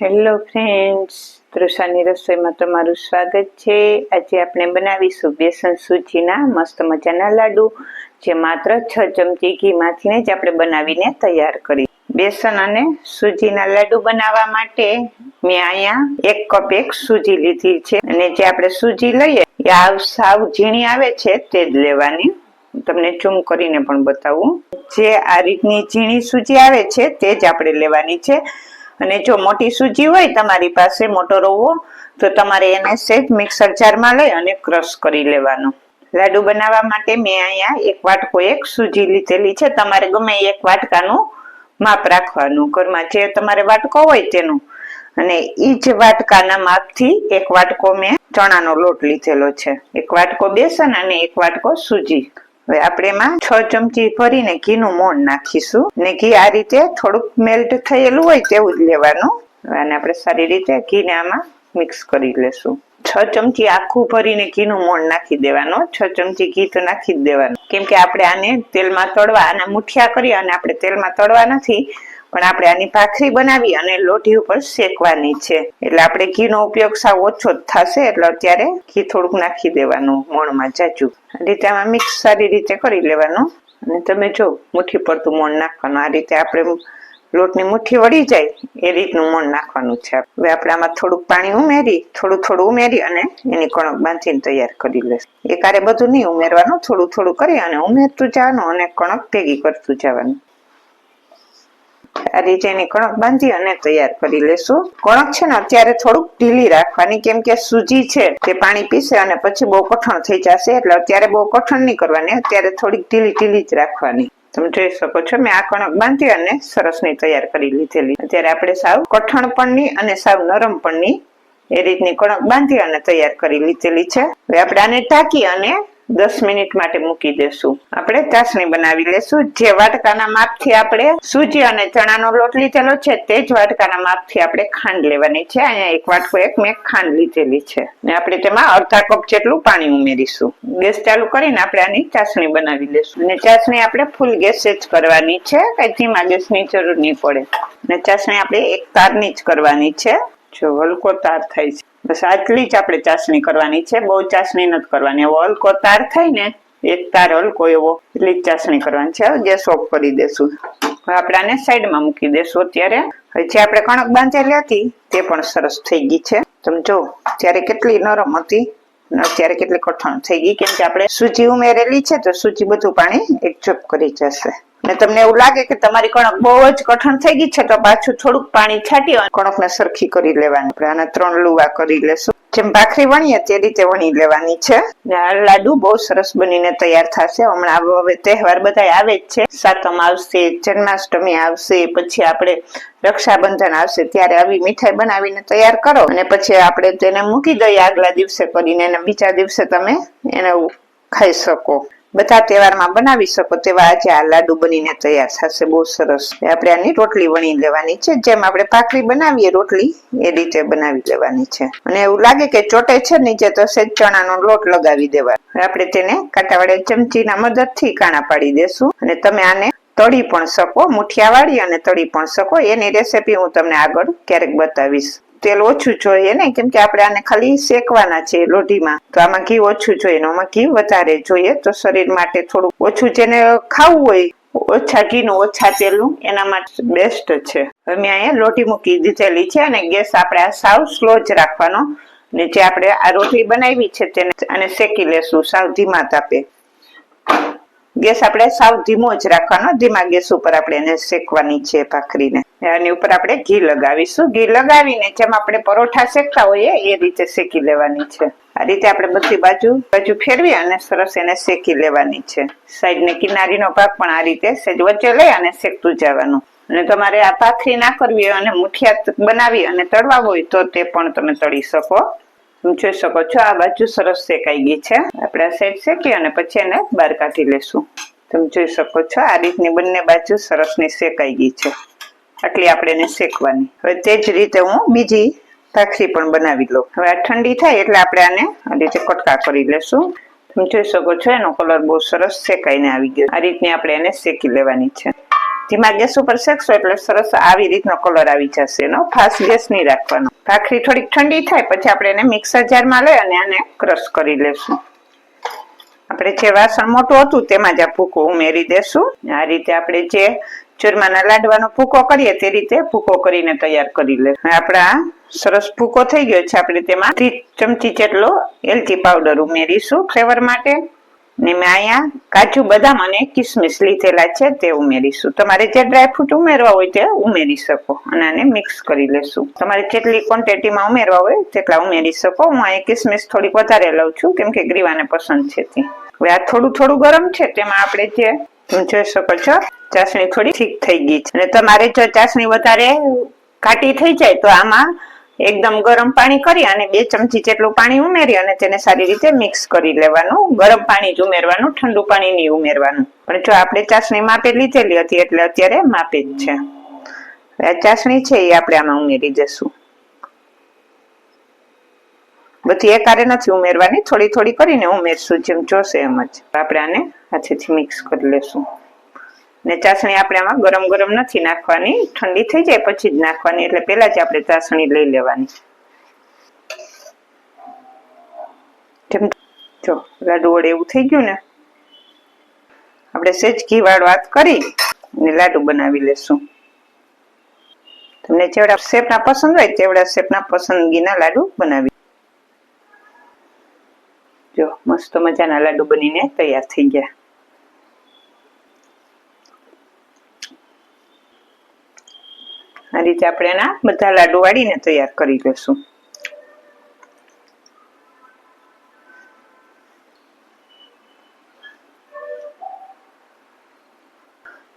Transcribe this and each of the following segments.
Hello friends તૃષાની રસોઈમાં તમારું સ્વાગત છે. આજે આપણે બનાવીશું બેસન સૂજીના મસ્ત મજાના લાડુ, જે માત્ર છ ચમચી ઘીમાંથીને જ આપણે બનાવીને તૈયાર કરી બેસન અને સૂજીના લાડુ બનાવવા માટે મેં અહીંયા એક કપ એક સૂજી લીધી છે. અને જે આપણે સૂજી લઈએ, એ આવ સાવ ઝીણી આવે છે તે જ લેવાની. તમને ચૂમ કરીને પણ બતાવું. જે આ રીતની ઝીણી સૂજી આવે છે, તે જ આપણે લેવાની છે. અને જો મોટી સૂજી હોય તમારી પાસે મોટો રવો, તો તમારે એને સેજ મિક્સર જારમાં લઈ અને ક્રશ કરી લેવાનો. લાડુ બનાવવા માટે મેં અહીંયા એક વાટકો એક સૂજી લીધેલી છે. તમારે ગમે એક વાટકાનું માપ રાખવાનું ઘરમાં. જે તમારે વાટકો હોય તેનું. અને એ જ વાટકાના માપથી એક વાટકો મેં ચણાનો લોટ લીધેલો છે. એક વાટકો બેસન અને એક વાટકો સૂજી. હવે આપણે એમાં છ ચમચી ભરીને ઘીનું મોણ નાખીશું. ને ઘી આ રીતે થોડુંક મેલ્ટ થયેલું હોય તેવું જ લેવાનું. અને આપણે સારી રીતે ઘીને આમાં મિક્સ કરી લેશું. છ ચમચી આખું ભરીને ઘીનું મોણ નાખી દેવાનું. છ ચમચી ઘી તો નાખી જ દેવાનું. કેમ કે આપણે આને તેલમાં તળવા આના મુઠિયા કરી અને આપણે તેલમાં તળવા નથી પણ આપણે આની ભાખરી બનાવી અને લોઢી ઉપર શેકવાની છે. એટલે આપણે ઘીનો ઉપયોગ સાવ ઓછો જ થશે, એટલે અત્યારે ઘી થોડુંક નાખી દેવાનું મોણમાં જાજુ. રીતે આમાં મિક્સ સારી રીતે કરી લેવાનું. અને તમે જો, મુઠ્ઠી પડતું મોણ નાખવાનું. આ રીતે આપણે લોટની મુઠ્ઠી વળી જાય, એ રીતનું મોણ નાખવાનું છે. હવે આપણે આમાં થોડુંક પાણી ઉમેરી, થોડું થોડું ઉમેરી અને એની કણક બાંધીને તૈયાર કરી લેશું. એકારે બધું નહીં ઉમેરવાનું, થોડું થોડું કરી અને ઉમેરતું જવાનું અને કણક ભેગી કરતું જવાનું. આ રીતે કણક બાંધી અને તૈયાર કરી લેશું. કણક છે ને અત્યારે થોડુંક ઢીલી રાખવાની, કેમ કે સૂજી છે, તે પાણી પીશે અને પછી બહુ કઠણ થઈ જશે, એટલે અત્યારે બહુ કઠણ નહીં કરવાની, અત્યારે થોડીક ઢીલી ઢીલી જ રાખવાની. તમે જોઈ શકો છો, મેં આ કણક બાંધી અને સરસની તૈયાર કરી લીધેલી. અત્યારે આપણે સાવ કઠણ પણની અને સાવ નરમ પણ નહીં એ રીતની કણક બાંધી અને તૈયાર કરી લીધેલી છે. હવે આપણે આને ઢાંકી અને દસ મિનિટ માટે મૂકી દેશું. આપણે ચાસણી બનાવી લેશું. જે વાટકાના માપથી આપણે સૂજી અને ચણાનો લોટ લીધેલો છે, તે જ વાટકાના માપથી આપણે ખાંડ લેવાની છે. અહીંયા એક વાટકો એક મેં ખાંડ લીધેલી છે. ને આપણે તેમાં અડધા કપ જેટલું પાણી ઉમેરીશું. ગેસ ચાલુ કરીને આપણે આની ચાસણી બનાવી લેશું. અને ચાસણી આપણે ફૂલ ગેસે જ કરવાની છે. કઈ ધીમા ગેસની જરૂર નહીં પડે. ને ચાસણી આપણે એક તારની જ કરવાની છે. જો હલકો તાર થાય છે. બસ આટલી જ આપણે ચાસણી કરવાની છે. બહુ ચાસણી નથી કરવાની. એવો હલકો તાર થાય ને, એક તાર હલકો એવો. એટલી જ ચાસણી કરવાની છે. હવે ગેસ ઓફ કરી દેશું. હવે આપણે આને સાઈડમાં મૂકી દેશું અત્યારે. હવે જે આપણે કણક બાંધેલી હતી, તે પણ સરસ થઈ ગઈ છે. તમે જો ત્યારે કેટલી નરમ હતી. અત્યારે કેટલી કઠણ થઈ ગઈ, કેમ કે આપણે સૂજી ઉમેરેલી છે, તો સૂજી બધું પાણી એકજૂપ કરી જશે. ને તમને એવું લાગે કે તમારી કણક બહુ જ કઠણ થઈ ગઈ છે, તો પાછું થોડુંક પાણી છાંટી કણકને સરખી કરી લેવાની. આપણે આના ત્રણ લુવા કરી લેશું. જેમ ભાખરી વણીએ તે રીતે વણી લેવાની છે. લાડુ બહુ સરસ બનીને તૈયાર થશે. હમણાં હવે તહેવાર બધા આવે જ છે. સાતમ આવશે, જન્માષ્ટમી આવશે, પછી આપણે રક્ષાબંધન આવશે, ત્યારે આવી મીઠાઈ બનાવીને તૈયાર કરો. અને પછી આપણે તેને મૂકી દઈએ આગલા દિવસે કરીને, અને બીજા દિવસે તમે એને ખાઈ શકો. બધા તહેવારમાં બનાવી શકો તેવા આજે આ લાડુ બનીને તૈયાર થશે. બહુ સરસ. આપણે આની રોટલી વણી લેવાની છે. જેમ આપણે ભાખરી બનાવીએ, રોટલી એ રીતે બનાવી લેવાની છે. અને એવું લાગે કે ચોટે છે નીચે તો સેજ ચણાનો લોટ લગાવી દેવા આપણે તેને કાંટાવાળે ચમચીના મદદથી કાણા પાડી દેશું. અને તમે આને તળી પણ શકો મુઠિયા વાળી અને તળી પણ શકો. એની રેસીપી હું તમને આગળ ક્યારેક બતાવીશ. તેલ ઓછું જોઈએ ને? કેમ કે આપણે આને ખાલી શેકવાના છે લોઢીમાં. તો આમાં ઘી ઓછું જોઈએ આમાં ઘી વધારે જોઈએ તો શરીર માટે થોડું ઓછું જેને ખાવું હોય, ઓછા ઘીનું, ઓછા તેલનું, એના માટે બેસ્ટ છે. હવે મેં અહીંયા લોટી મૂકી દીધેલી છે અને ગેસ આપણે આ સાવ સ્લો જ રાખવાનો. ને જે આપણે આ રોટલી બનાવી છે તેને અને શેકી લેશું, સાવ ધીમા તાપે. ગેસ આપણે સાવ ધીમો જ રાખવાનો. ધીમા ગેસ ઉપર આપણે એને શેકવાની છે ભાખરીને. એની ઉપર આપણે ઘી લગાવીશું. ઘી લગાવીને જેમ આપણે પરોઠા શેકતા હોઈએ એ રીતે શેકી લેવાની છે. આ રીતે આપણે બધી બાજુ બાજુ ફેરવી અને સરસ એને શેકી લેવાની છે. સાઈડ ને કિનારીનો ભાગ પણ આ રીતે સેજ વચ્ચે લઈ અને શેકતું જવાનું. અને તમારે આ પાથરી ના કરવી હોય અને મુઠિયા બનાવી અને તળવા હોય તો તે પણ તમે તળી શકો. તમે જોઈ શકો છો આ બાજુ સરસ શેકાઈ ગઈ છે. આપણે આ સાઈડ શેકી અને પછી એને બહાર કાઢી લેશું. તમે જોઈ શકો છો આ રીતની બંને બાજુ સરસની શેકાઈ ગઈ છે. આટલી આપણે એને શેકવાની. હવે તે જ રીતે હું બીજી ભાખરી પણ બનાવી લઉં. હવે આ ઠંડી થાય એટલે આપણે આને આ રીતે કટકા કરી લેશું. તમે જોઈ શકો છો એનો કલર બહુ સરસ શેકાઈને આવી ગયો. આ રીતની આપણે એને શેકી લેવાની છે. ધીમા ગેસ ઉપર શેકશો એટલે સરસ આવી રીતનો કલર આવી જશે એનો. ફાસ્ટ ગેસ નહીં રાખવાનો. ભાખરી થોડીક ઠંડી થાય પછી આપણે એને મિક્સર જારમાં લઈ અને આને ક્રશ કરી લેશું. આપણે જે વાસણ મોટું હતું તેમાં જ આ ભૂકો ઉમેરી દેશું. આ રીતે આપણે જે ચૂરમાના લાડવાનો ભૂકો કરીએ તે રીતે ભૂકો કરીને તૈયાર કરી લે. આપણા સરસ ભૂકો થઈ ગયો છે આપણે તેમાં ચમચી જેટલો એલચી પાવડર ઉમેરીશું ફ્લેવર માટે. ને મેં અહીંયા કાજુ, બદામ અને કિસમિસ લીધેલા છે તે ઉમેરીશું. તમારે જે ડ્રાયફ્રૂટ ઉમેરવા હોય તે ઉમેરી શકો અને આને મિક્સ કરી લેશું. તમારે જેટલી ક્વોન્ટિટીમાં ઉમેરવા હોય તેટલા ઉમેરી શકો. હું અહીંયા કિસમિસ થોડીક વધારે લઉં છું, કેમ કે ગ્રીવાને પસંદ છે તે. હવે આ થોડું થોડું ગરમ છે, તેમાં આપણે જે જોઈ શકો છો ચાસણી થોડી ઠીક થઈ ગઈ છે. અને તમારે જો ચાસણી વધારે ઘાટી થઈ જાય તો આમાં એકદમ ગરમ પાણી કરી અને બે ચમચી જેટલું પાણી ઉમેરી અને તેને સારી રીતે મિક્સ કરી લેવાનું. ગરમ પાણી જ ઉમેરવાનું, ઠંડુ પાણી નહીં ઉમેરવાનું. પણ જો આપણે ચાસણી માપે લીધેલી હતી એટલે અત્યારે માપે જ છે. આ ચાસણી છે એ આપણે આમાં ઉમેરી જશું. બધી એકારે નથી ઉમેરવાની, થોડી થોડી કરીને ઉમેરશું જેમ જોશે એમ જ. આપણે આને હાથેથી મિક્સ કરી લેશું. ને ચાસણી આપણે આમાં ગરમ ગરમ નથી નાખવાની, ઠંડી થઈ જાય પછી જ નાખવાની, એટલે પહેલા જ આપણે ચાસણી લઈ લેવાની. જો લાડુ વડે એવું થઈ ગયું ને, આપણે સેજ ઘી વાળો વાત કરી અને લાડુ બનાવી લેશું. તમને જેવડા શેપના પસંદ હોય તેવડા શેપના પસંદગીના લાડુ બનાવી. જો, મસ્ત મજાના લાડુ બનીને તૈયાર થઈ ગયા. રીતે આપણે એના બધા લાડુ વાળીને તૈયાર કરી લઈશું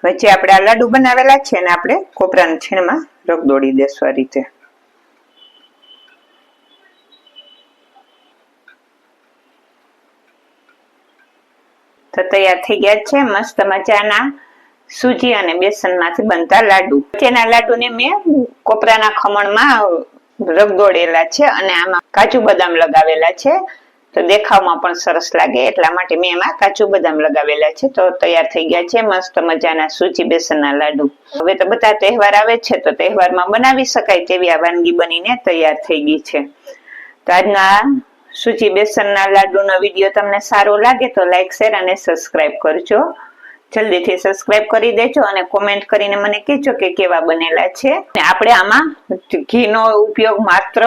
વચ્ચે આપણે આ લાડુ બનાવેલા છે અને આપણે કોપરાના છીણમાં રગદોડી આ રીતે. તો તૈયાર થઈ ગયા છે. મસ્ત મજાના સૂજી અને બેસનમાંથી બનતા લાડુ. તેના લાડુને મેં કોપરાના ખમણમાં રગદોળેલા છે અને આમાં કાજુ બદામ લગાવેલા છે. તો દેખાવમાં પણ સરસ લાગે એટલા માટે મેં એમાં કાજુ બદામ લગાવેલા છે. તો તૈયાર થઈ ગયા છે મસ્ત મજાના સૂજી બેસનના લાડુ. હવે તો બધા તહેવાર આવે છે તો તહેવારમાં બનાવી શકાય તેવી આ વાનગી બનીને તૈયાર થઈ ગઈ છે. તો આજના સૂજી બેસનના લાડુનો વીડિયો તમને સારો લાગે તો લાઈક, શેર અને સબસ્ક્રાઇબ કરજો. જલ્દીથી સબસ્ક્રાઇબ કરી દેજો અને કોમેન્ટ કરીને મને કહેજો કે કેવા બનેલા છે. ને આપણે આમાં ઘીનો ઉપયોગ માત્ર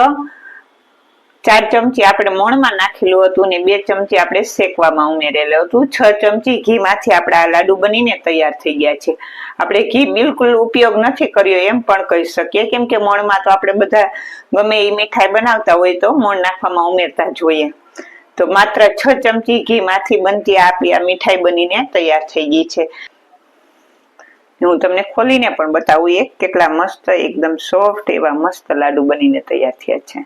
ચાર ચમચી આપણે મોણમાં નાખેલું હતું ને બે ચમચી આપણે શેકવામાં ઉમેરેલું હતું. છ ચમચી ઘીમાંથી આપણે લાડુ બનીને તૈયાર થઈ ગયા છે. આપણે ઘી બિલકુલ ઉપયોગ નથી કર્યો એમ પણ કહી શકીએ. કેમ કે મોણમાં તો આપણે બધા ગમે એ મીઠાઈ બનાવતા હોય તો મોણ નાખવામાં ઉમેરતા જોઈએ તો માત્ર છ ચમચી ઘીમાંથી બનતી આપી આ મીઠાઈ બનીને તૈયાર થઈ ગઈ છે. હું તમને ખોલીને પણ બતાવું એક કેટલા મસ્ત, એકદમ સોફ્ટ એવા મસ્ત લાડુ બનીને તૈયાર થયા છે.